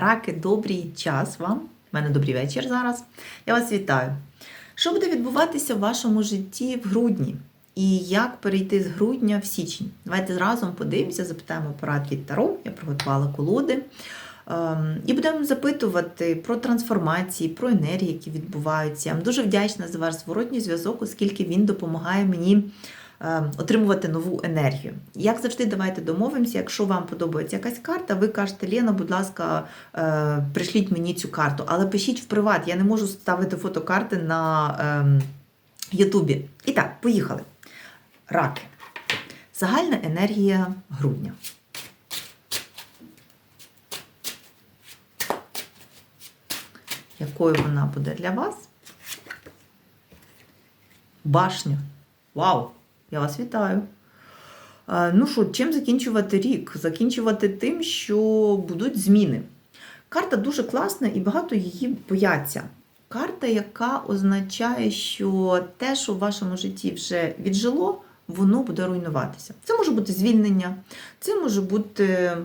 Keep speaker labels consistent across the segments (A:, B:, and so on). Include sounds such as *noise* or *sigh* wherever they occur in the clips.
A: Раки, добрий час вам. У мене добрий вечір зараз. Я вас вітаю. Що буде відбуватися в вашому житті в грудні? І як перейти з грудня в січень? Давайте разом подивимося, запитаємо порад від Таро. Я приготувала колоди. Ем, І будемо запитувати про трансформації, про енергії, які відбуваються. Я вам дуже вдячна за ваш зворотній зв'язок, оскільки він допомагає мені отримувати нову енергію. Як завжди, давайте домовимося. Якщо вам подобається якась карта, ви кажете, Лена, будь ласка, е, пришліть мені цю карту, але пишіть в приват. Я не можу ставити фотокарти на ем, Ютубі. І так, поїхали. Раки. Загальна енергія грудня. Якою вона буде для вас? Башня. Вау! Я вас вітаю. Ну що, чим закінчувати рік? Закінчувати тим, що будуть зміни. Карта дуже класна і багато її бояться. Карта, яка означає, що те, що в вашому житті вже віджило, воно буде руйнуватися. Це може бути звільнення, це може бути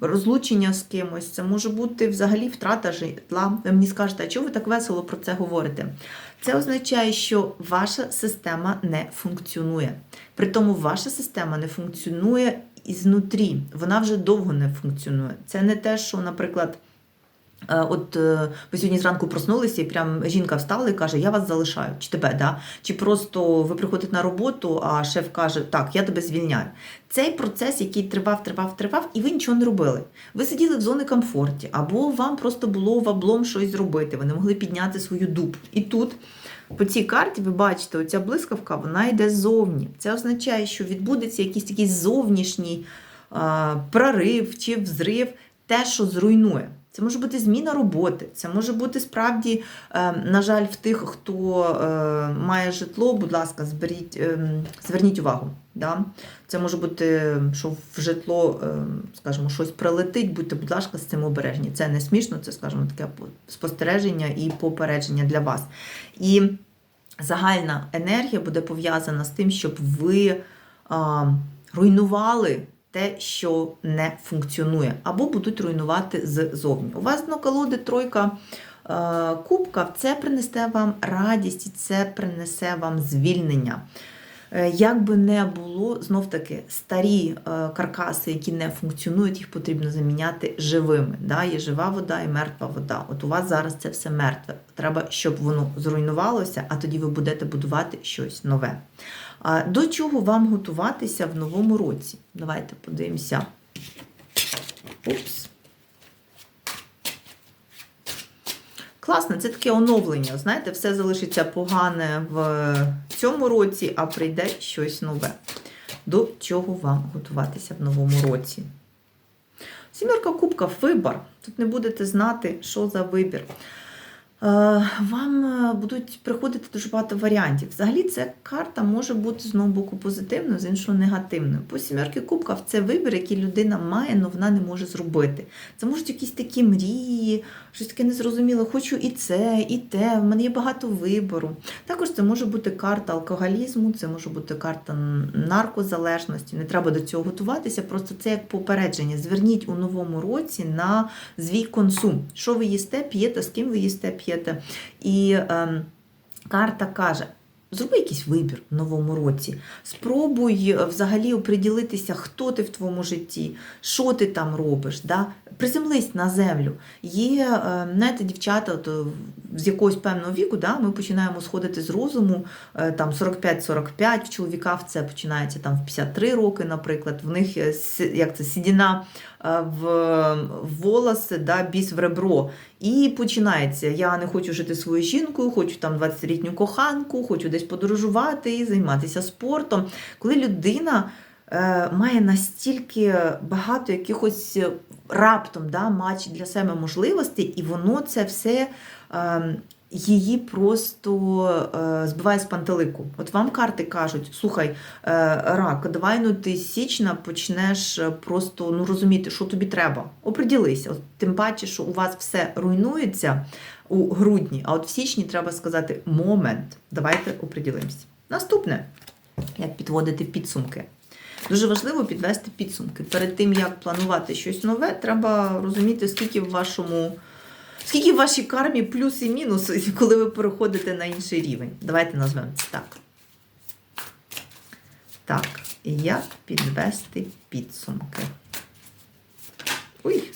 A: розлучення з кимось, це може бути взагалі втрата житла. Ви мені скажете, а чого ви так весело про це говорите? Це означає, що ваша система не функціонує. Притому ваша система не функціонує ізнутрі. Вона вже довго не функціонує. Це не те, що, наприклад. Е, От е, ви сьогодні зранку проснулися, і прям жінка встала і каже, я вас залишаю, чи тебе, да? чи просто ви приходите на роботу, а шеф каже, так, я тебе звільняю. Цей процес, який тривав, тривав, тривав, і ви нічого не робили. Ви сиділи в зоні комфорті, або вам просто було ваблом щось зробити, ви не могли підняти свою дупу. І тут. По цій карті ви бачите, оця блискавка, вона йде ззовні. Це означає, що відбудеться якийсь такий зовнішній а, прорив чи взрив, те, що зруйнує. Це може бути зміна роботи, це може бути справді, е, на жаль, в тих, хто е, має житло, будь ласка, зберіть, е, зверніть увагу. Да? Це може бути, що в житло, е, скажімо, щось прилетить, будьте, будь ласка, з цим обережні. Це не смішно, це, скажімо, таке спостереження і попередження для вас. І загальна енергія буде пов'язана з тим, щоб ви руйнували те, що не функціонує, або будуть руйнувати ззовні. У вас на колоди тройка е, кубка, це принесе вам радість і це принесе вам звільнення. Е, Як би не було, знов таки старі е, каркаси, які не функціонують, їх потрібно заміняти живими. Да? Є жива вода і мертва вода. От у вас зараз це все мертве. Треба, щоб воно зруйнувалося, а тоді ви будете будувати щось нове. До чого вам готуватися в новому році? Давайте подивимося. Упс. Класно, це таке оновлення. Знаєте, все залишиться погане в цьому році, а прийде щось нове. До чого вам готуватися в новому році? Сімерка кубка вибір. Тут не будете знати, що за вибір. Е, Вам е, будуть приходити дуже багато варіантів. Взагалі, ця карта може бути з одного боку позитивною, з іншого негативною. По сімерки кубків це вибір, який людина має, але вона не може зробити. Це можуть якісь такі мрії, щось таке незрозуміле. Хочу і це, і те. В мене є багато вибору. Також це може бути карта алкоголізму, це може бути карта наркозалежності. Не треба до цього готуватися. Просто це як попередження. Зверніть у новому році на свій консум. Що ви їсте, п'єте, з ким ви їсте, п'єте. І ем, карта каже. Зроби якийсь вибір в новому році. Спробуй е, взагалі оприділитися, хто ти в твоєму житті, що ти там робиш. Да? Приземлись на землю. Є, е, знаєте, дівчата от, е, з якогось певного віку, да, ми починаємо сходити з розуму е, там 45-45, в чоловіках це починається там в 53 роки, наприклад. В них е, як це, сідіна е, в в волоси, да, біс в ребро. І починається: я не хочу жити своєю жінкою, хочу там 20-літню коханку, хочу десь подорожувати, займатися спортом. Коли людина е, має настільки багато якихось е, раптом да, матч для себе можливостей, і воно це все. Е, Її просто е, збиває з пантелику. От вам карти кажуть: слухай, е, рак, давай ну ти з січня почнеш е, просто ну розуміти, що тобі треба. Оприділися. От, тим паче, що у вас все руйнується у грудні, а от в січні треба сказати момент. Давайте оприділимося. Наступне, як підводити підсумки. Дуже важливо підвести підсумки. Перед тим, як планувати щось нове, треба розуміти, скільки в вашому. Скільки в вашій кармі плюс і мінус, *laughs* коли ви переходите на інший рівень. Давайте назвемо це так. Так, як підвести підсумки? Ой,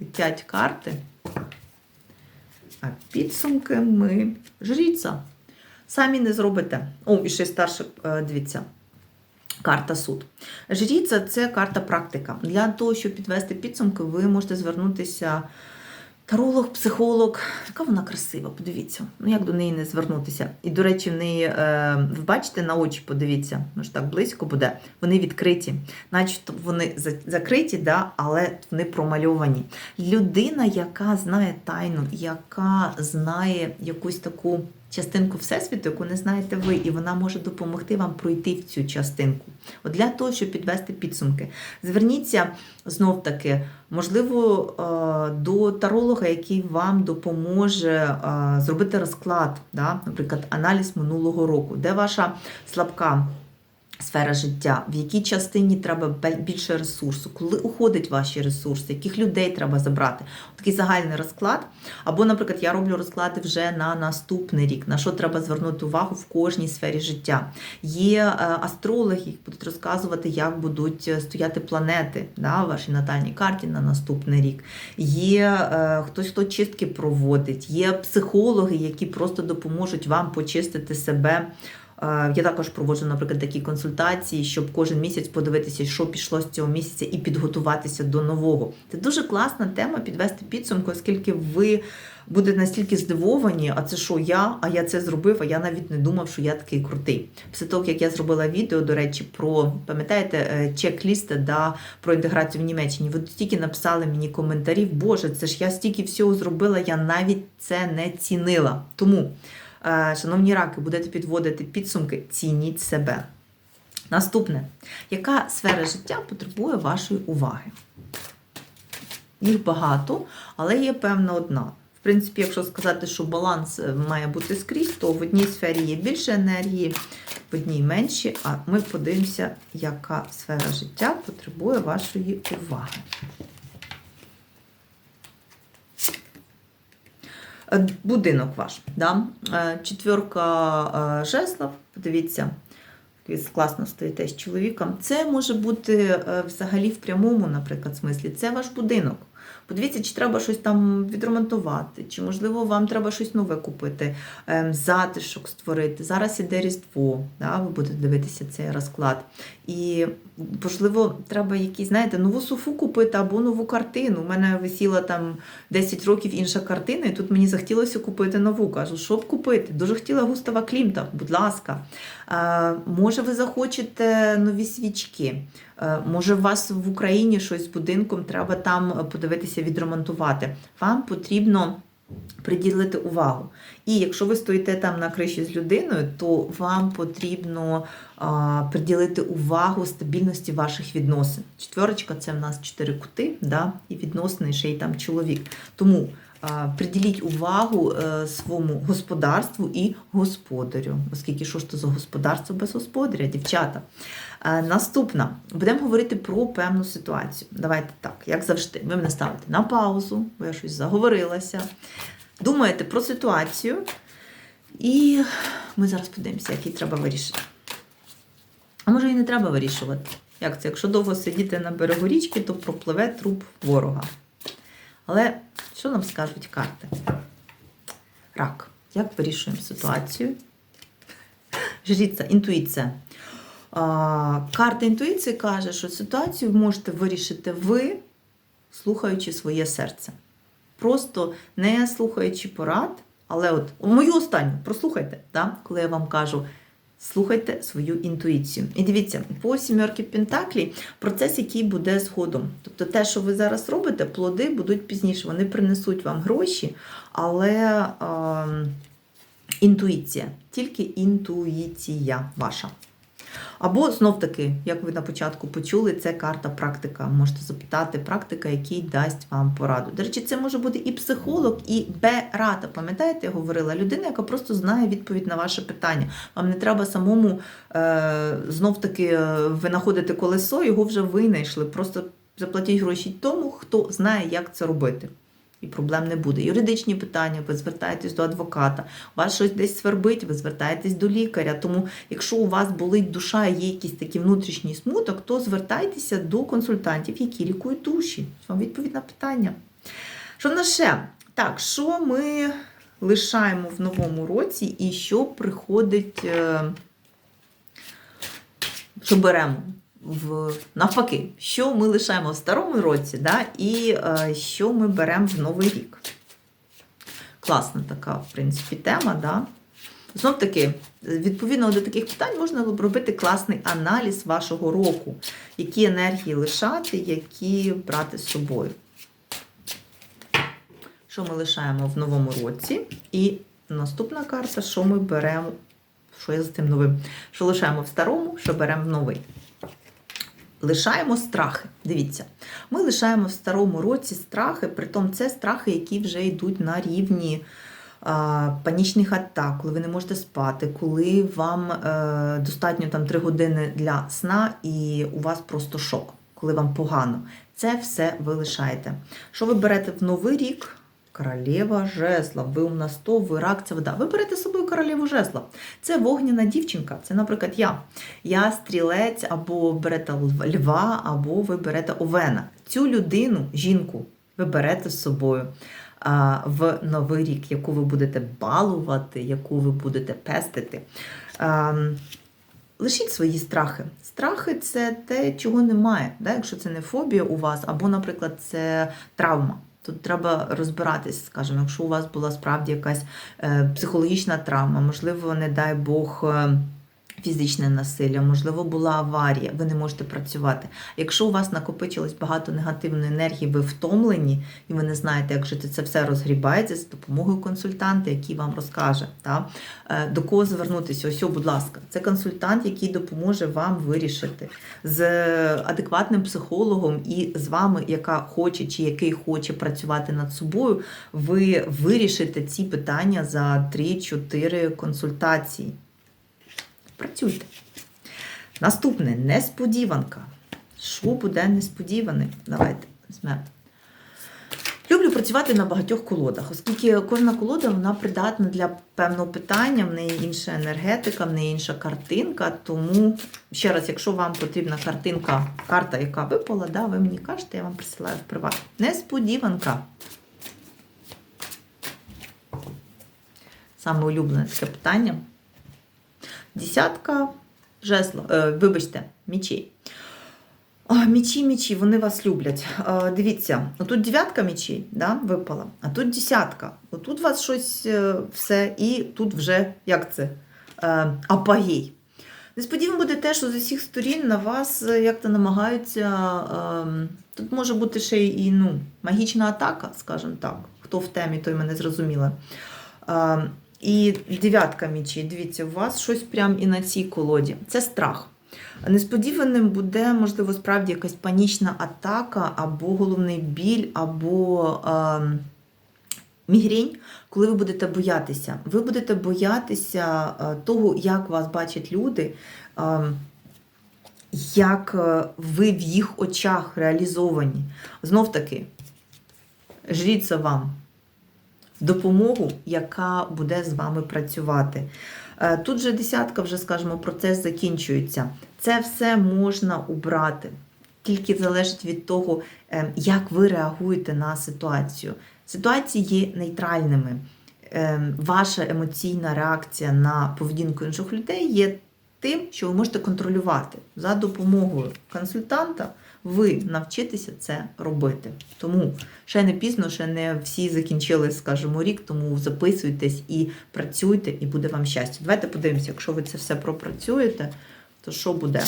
A: летять карти. А підсумки ми жріця. Самі не зробите. О, і ще старше, е, дивіться. Карта суд. Жріця це карта практика. Для того, щоб підвести підсумки, ви можете звернутися. Таролог, психолог, яка вона красива, подивіться. Ну як до неї не звернутися? І, до речі, в неї, е, ви бачите, на очі подивіться, може так близько буде. Вони відкриті, начебто вони за- закриті, да, але вони промальовані. Людина, яка знає тайну, яка знає якусь таку частинку Всесвіту, яку не знаєте ви, і вона може допомогти вам пройти в цю частинку. От для того, щоб підвести підсумки, зверніться знов таки, можливо, е, до таролога, який вам допоможе е, зробити розклад, да? наприклад, аналіз минулого року, де ваша слабка. Сфера життя, в якій частині треба більше ресурсу, коли уходять ваші ресурси, яких людей треба забрати. Такий загальний розклад. Або, наприклад, я роблю розклади вже на наступний рік, на що треба звернути увагу в кожній сфері життя. Є е, астрологи, які будуть розказувати, як будуть е, стояти планети да, в вашій натальній карті на наступний рік. Є е, хтось, хто чистки проводить, є психологи, які просто допоможуть вам почистити себе. Е, Я також проводжу, наприклад, такі консультації, щоб кожен місяць подивитися, що пішло з цього місяця, і підготуватися до нового. Це дуже класна тема підвести підсумку, оскільки ви будете настільки здивовані, а це що я, а я це зробив, а я навіть не думав, що я такий крутий. Після того, як я зробила відео, до речі, про пам'ятаєте, е, чек-ліст да, про інтеграцію в Німеччині. Ви стільки написали мені коментарів, Боже, це ж я стільки всього зробила, я навіть це не цінила. Тому. Е, Шановні раки, будете підводити підсумки, цініть себе. Наступне. Яка сфера життя потребує вашої уваги? Їх багато, але є певна одна. В принципі, якщо сказати, що баланс е, має бути скрізь, то в одній сфері є більше енергії, в одній менші, а ми подивимося, яка сфера життя потребує вашої уваги. Будинок ваш. Да? Е, Четверка е, жеслов, подивіться, класно стоїте з чоловіком. Це може бути е, взагалі в прямому, наприклад, смислі. Це ваш будинок. Подивіться, чи треба щось там відремонтувати, чи, можливо, вам треба щось нове купити, ем, затишок створити. Зараз іде Різдво, да? ви будете дивитися цей розклад. І, можливо, треба якісь, знаєте, нову софу купити або нову картину. У мене висіла там 10 років інша картина, і тут мені захотілося купити нову. Кажу, що б купити? Дуже хотіла Густава Клімта, будь ласка. Може, ви захочете нові свічки. Може, у вас в Україні щось з будинком, треба там подивитися, відремонтувати. Вам потрібно приділити увагу. І якщо ви стоїте там на криші з людиною, то вам потрібно а, приділити увагу стабільності ваших відносин. Четверочка це в нас чотири кути, да? і відносини ще й там чоловік. Тому приділіть увагу е, своєму господарству і господарю. Оскільки що ж то за господарство без господаря, дівчата. Е, Наступна. Будемо говорити про певну ситуацію. Давайте так, як завжди, ви мене ставите на паузу, бо я щось заговорилася. Думаєте про ситуацію, і ми зараз подивимося, як її треба вирішити. А може і не треба вирішувати. Як це? Якщо довго сидіти на берегу річки, то пропливе труп ворога. Але що нам скажуть карти? Рак. Як вирішуємо ситуацію? Жріця, інтуїція. А, Карта інтуїції каже, що ситуацію можете вирішити ви, слухаючи своє серце. Просто не слухаючи порад, але от мою останню прослухайте, да? коли я вам кажу, слухайте свою інтуїцію. І дивіться, по сімерки Пентаклі процес, який буде згодом. Тобто те, що ви зараз робите, плоди будуть пізніше, вони принесуть вам гроші, але е, інтуїція, тільки інтуїція ваша. Або знов таки, як ви на початку почули, це карта практика. Можете запитати практика, який дасть вам пораду. До речі, це може бути і психолог, і Б-рада. Пам'ятаєте, я говорила людина, яка просто знає відповідь на ваше питання. Вам не треба самому е, знов таки е, винаходити колесо, його вже винайшли. Просто заплатіть гроші тому, хто знає, як це робити. І проблем не буде. Юридичні питання, ви звертаєтесь до адвоката, у вас щось десь свербить, ви звертаєтесь до лікаря. Тому, якщо у вас болить душа, є якийсь такий внутрішній смуток, то звертайтеся до консультантів, які лікують душі. Вам відповідь на питання. Що в нас ще? Так, що ми лишаємо в новому році і що приходить, е, що беремо? В навпаки, що ми лишаємо в старому році, да, і е, що ми беремо в новий рік. Класна така, в принципі, тема. Да? Знов таки, відповідно до таких питань можна робити класний аналіз вашого року, які енергії лишати, які брати з собою. Що ми лишаємо в новому році? І наступна карта, що ми беремо, що я з тим новим? Що лишаємо в старому, що беремо в новий. Лишаємо страхи. Дивіться, ми лишаємо в старому році страхи, притом це страхи, які вже йдуть на рівні а, панічних атак, коли ви не можете спати, коли вам е, достатньо там 3 години для сна, і у вас просто шок, коли вам погано. Це все ви лишаєте. Що ви берете в новий рік? Королева жезла. Ви у нас то, ви рак, це вода. Ви берете з собою королеву жезла. Це вогняна дівчинка. Це, наприклад, я. Я стрілець, або берете льва, або ви берете овена. Цю людину, жінку, ви берете з собою а, в новий рік, яку ви будете балувати, яку ви будете пестити. А, Лишіть свої страхи. Страхи це те, чого немає. Да? Якщо це не фобія у вас, або, наприклад, це травма. Тут треба розбиратись, скажімо, якщо у вас була справді якась е, психологічна травма, можливо, не дай Бог. Фізичне насилля, можливо, була аварія, ви не можете працювати. Якщо у вас накопичилось багато негативної енергії, ви втомлені, і ви не знаєте, як жити, це все розгрібається з допомогою консультанта, який вам розкаже, та? Е, до кого звернутися. Ось, о, будь ласка, це консультант, який допоможе вам вирішити з адекватним психологом і з вами, яка хоче чи який хоче працювати над собою, ви вирішите ці питання за 3-4 консультації. Працюйте. Наступне несподіванка. Що буде несподіване? Давайте візьмемо. Люблю працювати на багатьох колодах, оскільки кожна колода вона придатна для певного питання, в неї інша енергетика, в неї інша картинка. Тому, ще раз, якщо вам потрібна картинка, карта, яка випала, да, ви мені кажете, я вам присилаю в приват. Несподіванка. Саме улюблене таке питання. Десятка жезла, е, вибачте, мічей. Мічі, мічі, вони вас люблять. А, дивіться, отут дев'ятка мічей да, випала, а тут десятка. Отут у вас щось е, все, і тут вже як це? Е, апогей. Несподівано буде те, що з усіх сторін на вас е, як-то намагаються. Е, тут може бути ще і ну, магічна атака, скажімо так. Хто в темі, той мене зрозуміла. Е, і дев'ятка мічі, дивіться, у вас щось прям і на цій колоді. Це страх. Несподіваним буде, можливо, справді якась панічна атака, або головний біль, або е, мігрень, коли ви будете боятися. Ви будете боятися е, того, як вас бачать люди, е, як ви в їх очах реалізовані. Знов таки, жріться вам допомогу, яка буде з вами працювати. Е, Тут же десятка, вже скажімо, процес закінчується. Це все можна убрати. Тільки залежить від того, е, як ви реагуєте на ситуацію. Ситуації є нейтральними. Е, Ваша емоційна реакція на поведінку інших людей є тим, що ви можете контролювати за допомогою консультанта. Ви навчитеся це робити. Тому ще не пізно, ще не всі закінчили, скажімо, рік, тому записуйтесь і працюйте, і буде вам щастя. Давайте подивимося, якщо ви це все пропрацюєте, то що буде?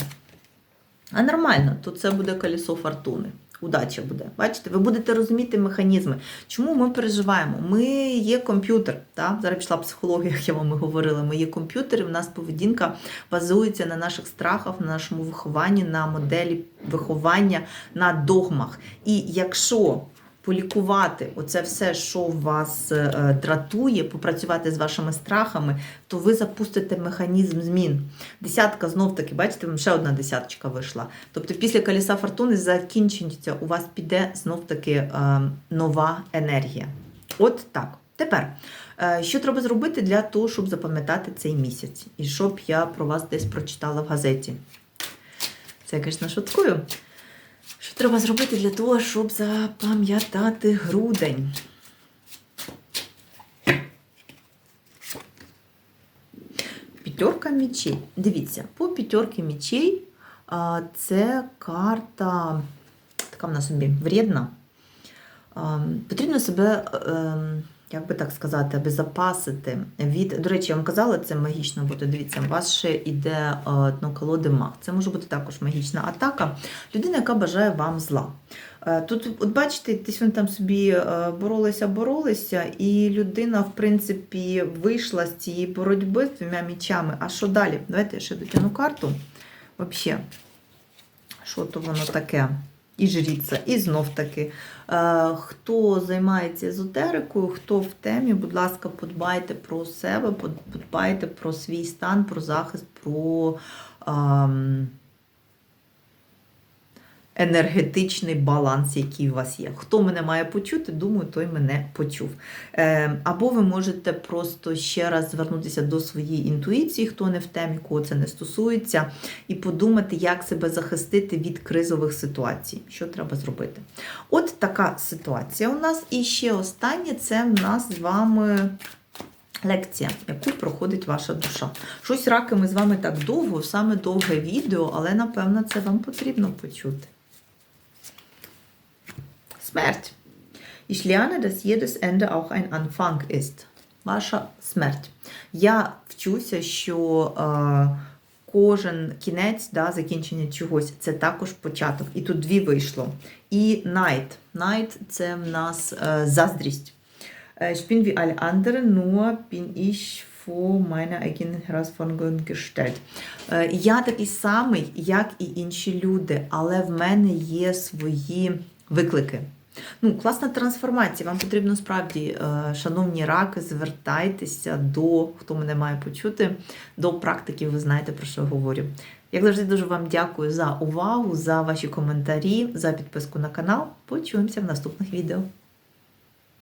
A: А нормально, то це буде колесо фортуни. Удача буде. Бачите, ви будете розуміти механізми. Чому ми переживаємо? Ми є комп'ютер. Та? Зараз пішла психологія, *laughs* як я вам і говорила. Ми є комп'ютер, і в нас поведінка базується на наших страхах, на нашому вихованні, на моделі виховання, на догмах. І якщо полікувати оце все, що вас е, дратує, попрацювати з вашими страхами, то ви запустите механізм змін. Десятка знов таки, бачите, вам ще одна десяточка вийшла. Тобто після колеса фортуни закінчується, у вас піде знов таки е, нова енергія. От так. Тепер, е, що треба зробити для того, щоб запам'ятати цей місяць? І щоб я про вас десь прочитала в газеті? Це звісно, шуткую. Що треба зробити для того, щоб запам'ятати грудень? П'ятерка мічей. Дивіться, по п'ятерки мічей це карта, така в нас собі вредна. Потрібно себе, ем, як би так сказати, обезопасити від. До речі, я вам казала, це магічно буде. Дивіться, у вас ще йде дно колоди маг. Це може бути також магічна атака. Людина, яка бажає вам зла. Е, Тут, от бачите, десь вони там собі е, боролися, боролися, і людина, в принципі, вийшла з цієї боротьби з двома мічами. А що далі? Давайте я ще дотягну карту. Взагалі, що то воно таке? І жріться, і знов таки. Е, Хто займається езотерикою, хто в темі, будь ласка, подбайте про себе, подбайте про свій стан, про захист, про ем, енергетичний баланс, який у вас є. Хто мене має почути, думаю, той мене почув. Е, Або ви можете просто ще раз звернутися до своєї інтуїції, хто не в темі, кого це не стосується, і подумати, як себе захистити від кризових ситуацій. Що треба зробити? От така ситуація у нас. І ще останнє це в нас з вами. Лекція, яку проходить ваша душа. Щось раки ми з вами так довго, саме довге відео, але напевно це вам потрібно почути. Смерть. Ich lerne, dass jedes Ende auch ein Anfang ist. Ваша смерть. Я вчуся, що е, кожен кінець, да, закінчення чогось, це також початок. І тут дві вийшло. І night. Night – це в нас е, заздрість. Ich bin wie alle anderen, nur bin ich vor meine eigenen Herausforderungen gestellt. Я такий самий, як і інші люди, але в мене є свої виклики. Ну, класна трансформація. Вам потрібно справді, е, шановні раки, звертайтеся до, хто мене має почути, до практиків, ви знаєте, про що я говорю. Як завжди, дуже вам дякую за увагу, за ваші коментарі, за підписку на канал. Почуємося в наступних відео.